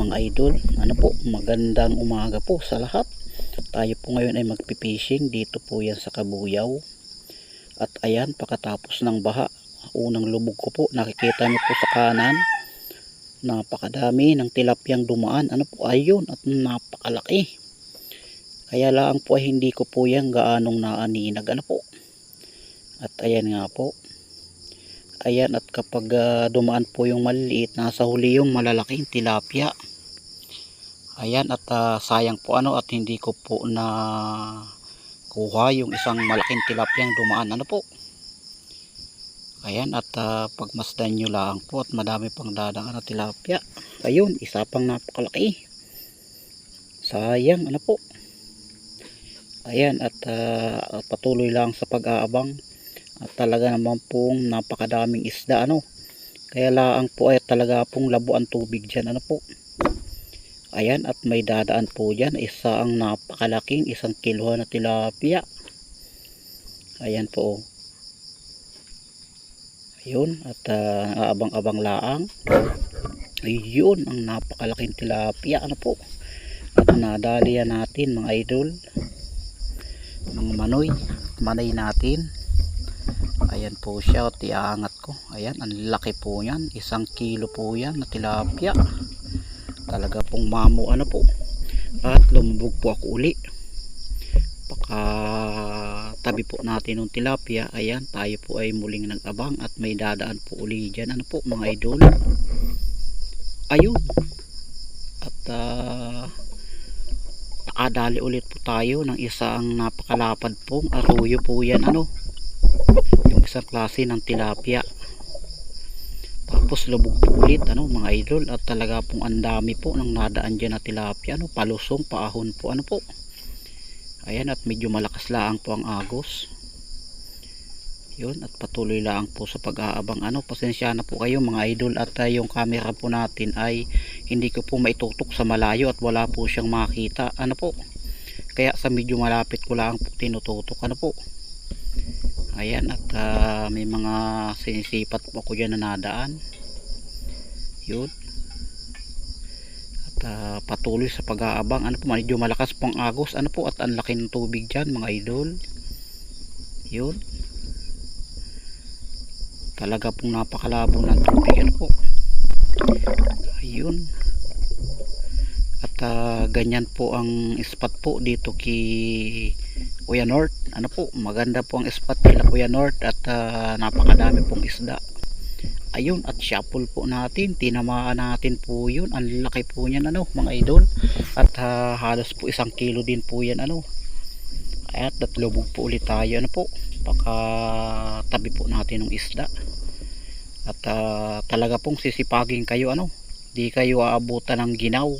mga idol ano po magandang umaga po sa lahat. Tayo po ngayon ay magpipishing. Dito po yan sa Kabuyaw. At ayan pagkatapos ng baha. Unang lubog ko po nakikita niyo po sa kanan. Napakadami ng tilapyang dumaan. Ano po ayun at napakalaki. Kaya lang po ay hindi ko po yan gaanong naaninag. Ano po? At ayan nga po. Ayan at kapag ah, dumaan po yung maliliit nasa huli yung malalaking tilapia ayan at ah, sayang po ano at hindi ko po na kuha yung isang malaking tilapyang dumaan. Ano po? Ayan at ah, pagmasdan nyo lang po at madami pang dadaan na tilapia. Ayun isa pang napakalaki. Sayang ano po? Ayan at ah, patuloy lang sa pag-aabang. At talaga naman pong napakadaming isda ano? Kaya laang po ay talaga pong labo ang tubig dyan ano po ayan at may dadaan po dyan isa ang napakalaking isang kiluhan na tilapia. Ayan po oh. ayun at ah, abang-abang laang. Ayun ang napakalaking tilapia. Ano po? At nadali yan natin mga idol. Mga manoy manay natin. Ayan po siya at iaangat ko. Ayan ang laki po yan. Isang kilo po yan na tilapia talaga pong mamo ano po? At lumubog po ako uli. Paka tabi po natin ng tilapia. Ayan tayo po ay muling nag-abang at may dadaan po uli dyan. Ano po mga idol? Ayun. At ah nakadali ulit po tayo ng isang napakalapad pong aruyo po yan ano? Yung isang klase ng tilapia tapos lubog po ano mga idol. At talaga pong ang dami po ng nadaan dyan na tilapia ano palusong paahon po ano po. Ayan at medyo malakas laang po ang agos. Yun at patuloy lang po sa pag-aabang. Ano pasensya na po kayo mga idol. At uh, yung camera po natin ay hindi ko po maitutok sa malayo at wala po siyang makita. Ano po? Kaya sa medyo malapit ko lang po tinututok. Ano po? Ayan at ah, may mga sinisipat po ako dyan na nadaan yun. At ah, patuloy sa pag-aabang. Ano po medyo malakas pong agos. Ano po at ang laki ng tubig dyan mga idol. Yun. Talaga pong napakalabo ng tubig. Ano po? Ayun. At ah, ganyan po ang spot po dito kay Kuya North. Ano po maganda po ang spot nila Kuya North. At ah, napakadami pong isda ayun at shuffle po natin. Tinamaan natin po yun. Ang laki po niyan ano mga idol. At ah, halos po isang kilo din po yan ano. At at lubog po ulit tayo ano po. Baka tabi po natin ng isda. At ah, talaga pong sisipagin kayo ano. Di kayo aabutan ng ginaw.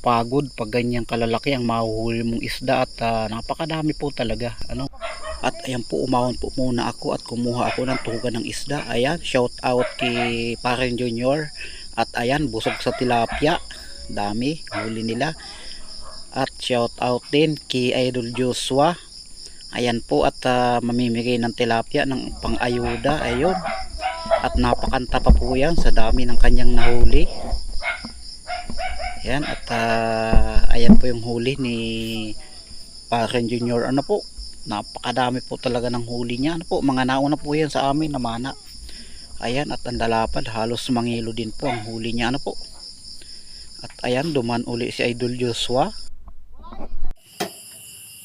Pagod pag ganyang kalalaki ang mahuhuli mong isda at ah, napakadami po talaga ano at ayan po umahon po muna ako at kumuha ako ng tugan ng isda. Ayan shout out kay Paren Junior. At ayan busog sa tilapia. Dami huli nila. At shout out din kay Idol Joshua. Ayan po at ah, mamimigay ng tilapia ng pang-ayuda. Ayun. At napakanta pa po yan sa dami ng kanyang nahuli. Yan at ah, ayan po yung huli ni Paren Junior. Ano po napakadami po talaga ng huli niya. Ano po mga nauna po yan sa amin na mana. Ayan at ang dalapad halos mangilo din po ang huli niya. Ano po? At ayan duman uli si Idol Joshua.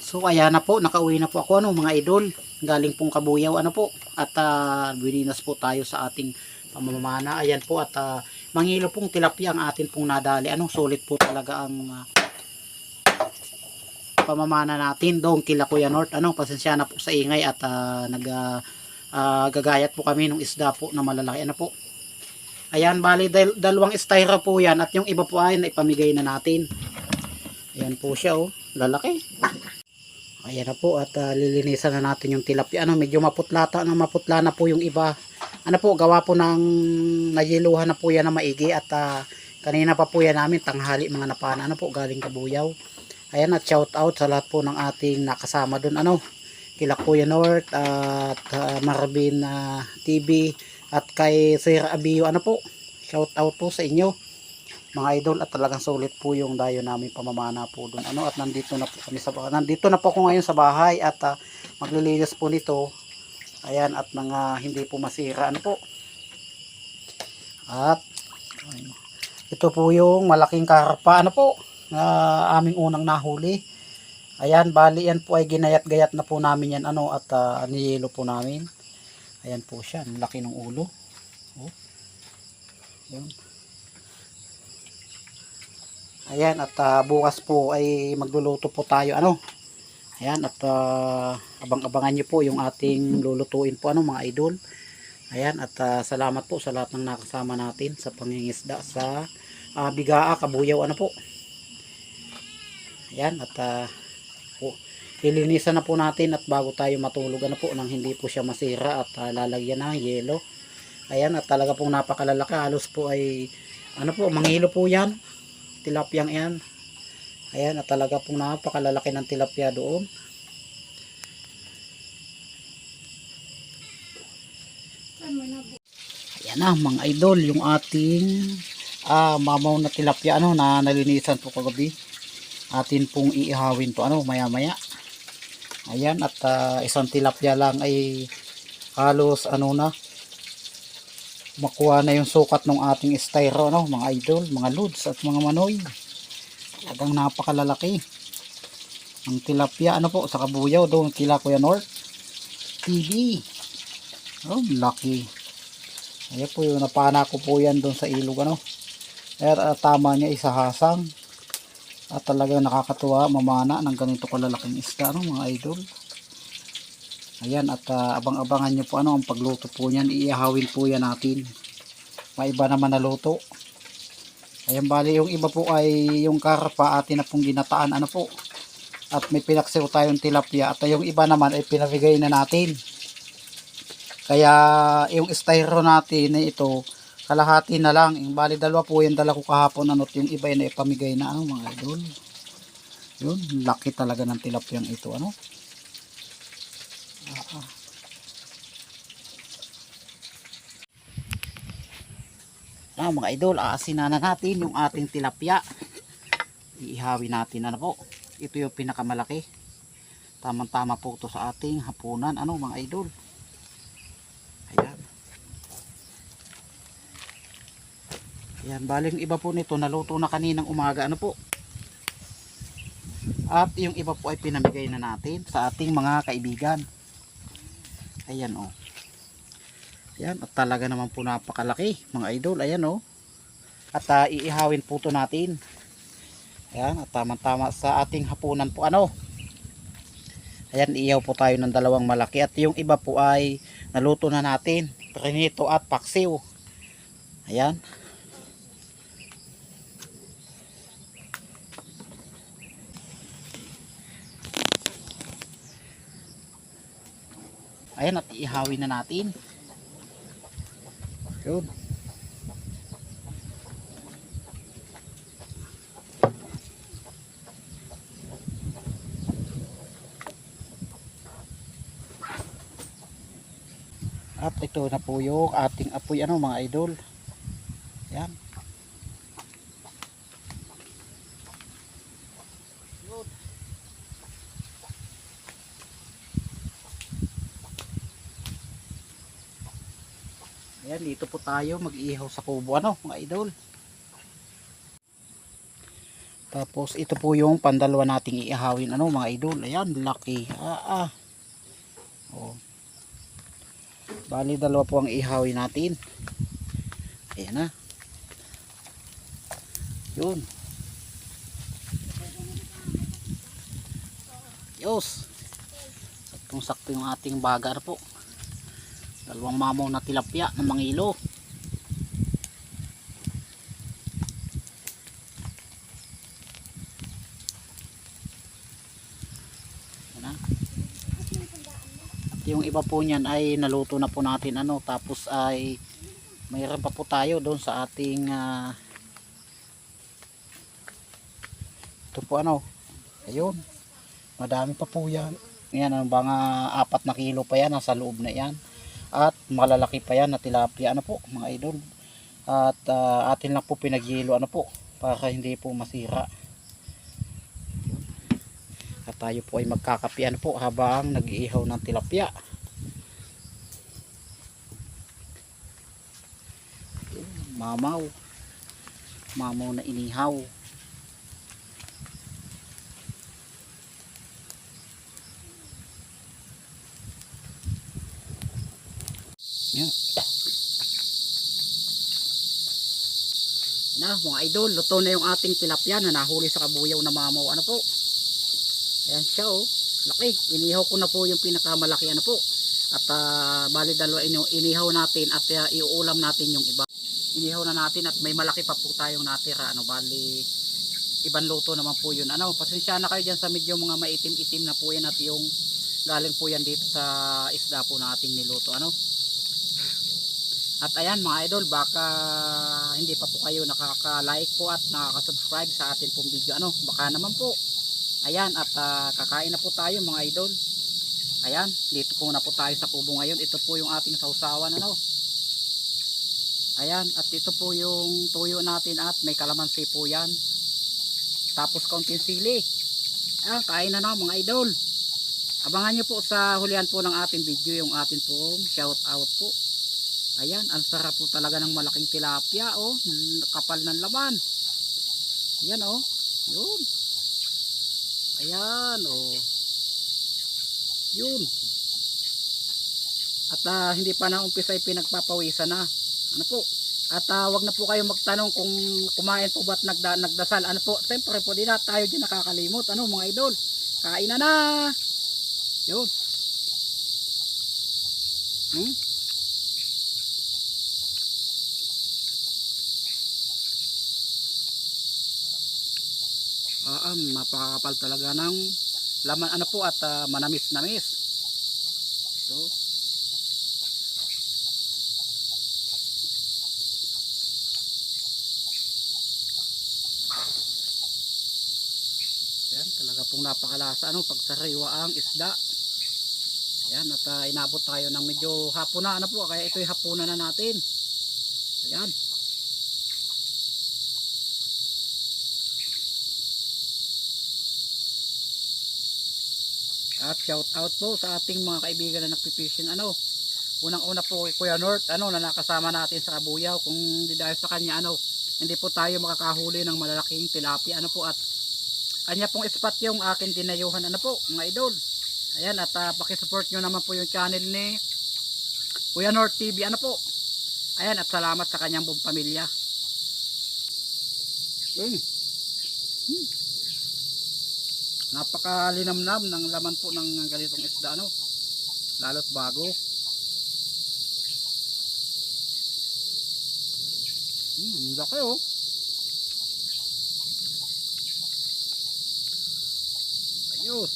So ayan na po nakauwi na po ako ano mga idol. Galing pong kabuyaw ano po? At uh, bininas po tayo sa ating pamamana. Ayan po at ah, mangilo pong tilapia ang atin pong nadali. Anong sulit po talaga ang ah, pamamana natin. Doon kila Kuya North. Ano pasensya na po sa ingay at ah, nag ah, gagayat po kami ng isda po na malalaki. Ano po? Ayan bali dal- dalawang styro po yan at yung iba po ay naipamigay na natin. Ayan po siya oh. Lalaki. Ayan na po at ah, lilinisan na natin yung tilapia. Ano medyo maputlata na maputla na po yung iba. Ano po gawa po ng nayiluhan na po yan na maigi at ah, kanina pa po yan namin tanghali mga napana. Ano po galing kabuyaw ayan at shout out sa lahat po ng ating nakasama dun. Ano kila Kuya North at ah, Marvin ah, TV at kay Sir Abio. Ano po shout out po sa inyo mga idol. At talagang sulit po yung dayo namin pamamana po doon ano at nandito na po kami sa nandito na po ako ngayon sa bahay at ah, maglilinis po nito. Ayan at mga hindi po masira. Ano po? At ito po yung malaking karpa. Ano po na aming unang nahuli ayan bali yan po ay ginayat-gayat na po namin yan ano at ah, niyelo po namin ayan po siya ang laki ng ulo oh. Ayan. Ayan at ah, bukas po ay magluluto po tayo ano. Ayan at ah, abang-abangan niyo po yung ating lulutuin po ano mga idol. Ayan at ah, salamat po sa lahat ng nakasama natin sa pangingisda sa ah, bigaa kabuyaw ano po. Ayan at ah, po, ilinisan na po natin at bago tayo matulog ano po nang hindi po siya masira at ah, lalagyan ng yelo. Ayan at talaga pong napakalalaki halos po ay ano po mangilo po yan tilapyang yan. Ayan, at talaga pong napakalalaki ng tilapia doon. Ayan na, mga idol, yung ating ah, mamaw na tilapia ano, na nalinisan po kagabi. Atin pong iihawin to. Ano, maya maya. Ayan, at ah, isang tilapia lang ay halos ano na, makuha na yung sukat ng ating styro no mga idol, mga loads at mga manoy. Talagang napakalalaki ang tilapia ano po sa kabuyaw doon kila Kuya North TV oh laki. Ayan po yung napana ko po yan doon sa ilog ano. Er, ah, tama niya isahasang at talagang nakakatuwa mamana ng ganito kalalaking isda no mga idol Ayan at ah, abang-abangan nyo po ano ang pagluto po niyan. Iihawin po yan natin. Maiba naman na luto. Ayan bali yung iba po ay yung karpa atin na pong ginataan ano po. At may pinaksew tayong tilapia at yung iba naman ay pinabigay na natin. Kaya yung styro natin na ito kalahati na lang. Yung bali dalawa po yung dala ko kahapon ano yung iba ay naipamigay na ano mga idol. Yun, laki talaga ng tilapiyang ito ano. Ah, mga idol, aasinan na natin yung ating tilapia. Iihawin natin ano po. Ito yung pinakamalaki. Tamang-tama po ito sa ating hapunan. Ano mga idol? Ayan. Ayan, baling iba po nito. Naluto na kaninang umaga. Ano po? At yung iba po ay pinamigay na natin sa ating mga kaibigan. Ayan. Oh. Ayan, at talaga naman po napakalaki mga idol. Ayan. Oh. At uh, iihawin po to natin. Ayan, at tama-tama sa ating hapunan po ano. Ayan, iyaw po tayo ng dalawang malaki. At yung iba po ay naluto na natin. Prinito at paksiw. Ayan. Ayan, at ihawin na natin. Yun. At ito na po yung ating apoy ano mga idol. Yan. Yun. Ayan, dito po tayo mag-ihaw sa kubo ano mga idol. Tapos ito po yung pandalwa nating iihawin ano mga idol. Ayan, laki. Ah, ah. Oh. Bali dalawa po ang ihawin natin. Ayan na. Yun. Yos. Saktong sakto yung ating bagar po. Dalawang mamaw na tilapia ng mangilo. At yung iba po niyan ay naluto na po natin ano tapos ay mayroon pa po tayo doon sa ating ah, ito po ano ayun madami pa po yan. Yan ang mga apat na kilo pa yan nasa loob na yan at malalaki pa yan na tilapia ano po mga idol. At ah, atin lang po pinaghilo ano po para hindi po masira. At tayo po ay magkakapian po habang nag-iihaw ng tilapia. Mamaw. Mamaw na inihaw yan na mga idol luto na yung ating tilapia na nahuli sa kabuyaw na mamaw. Ano po? Ayan siya oh. Laki. Inihaw ko na po yung pinakamalaki ano po? At uh, bali dalawa ini- inihaw natin at uh, iuulam natin yung iba. Inihaw na natin at may malaki pa po tayong natira ano? Bali ibang luto naman po yun. Ano pasensya na kayo dyan sa medyo mga maitim-itim na po yan at yung galing po yan dito sa isda po na ating niluto ano at ayan mga idol baka hindi pa po kayo nakaka-like po at nakaka-subscribe sa atin pong video ano? Baka naman po. Ayan at ah, kakain na po tayo mga idol. Ayan dito po na po tayo sa kubo ngayon. Ito po yung ating sausawan ano? Ayan at ito po yung tuyo natin at may kalamansi po yan. Tapos kaunting sili. Ayan kain na na mga idol. Abangan nyo po sa hulihan po ng ating video yung ating pong shout out po Ayan, ang sarap po talaga ng malaking tilapia, oh. Kapal ng laman. Ayan, oh. Yun. Ayan, oh. Yun. At ah, hindi pa na umpisa ay pinagpapawisan na. Ano po? At ah, wag na po kayo magtanong kung kumain po ba't nagda, nagdasal. Ano po? Siyempre po, di na tayo din nakakalimot. Ano, mga idol? Kain na na. Yun. Hmm? Ah, napakakapal talaga ng laman ano po at ah, manamis-namis. Ito. Yan, talaga pong napakalasa ano pag sariwa ang isda. Ayan, at ah, inabot tayo ng medyo hapon na ano po, kaya ito'y hapunan na natin. Ayan. At shout out po sa ating mga kaibigan na nagpipishing ano. Unang una po kay Kuya North ano na nakasama natin sa Kabuyaw kung hindi dahil sa kanya ano hindi po tayo makakahuli ng malalaking tilapia ano po at kanya pong spot yung akin dinayuhan ano po mga idol. Ayan at uh, paki-support nyo naman po yung channel ni Kuya North TV ano po. Ayan at salamat sa kanyang buong pamilya. Yun. Hmm napakalinamnam ng laman po ng ganitong isda ano lalo't bago. Hmm, laki oh. Ayos.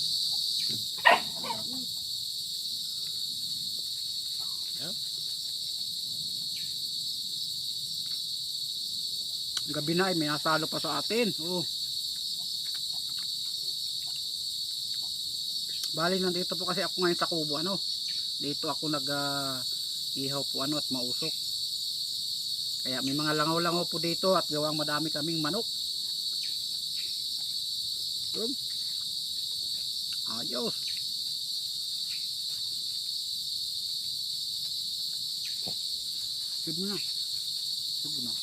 Yan. gabi na ay may nasalo pa sa atin. Oh Bali nandito po kasi ako ngayon sa kubo ano. Dito ako nag uh, ihaw po ano at mausok. Kaya may mga langaw-langaw po dito at gawang madami kaming manok. Yun. Ayos. Sige na. Sige na.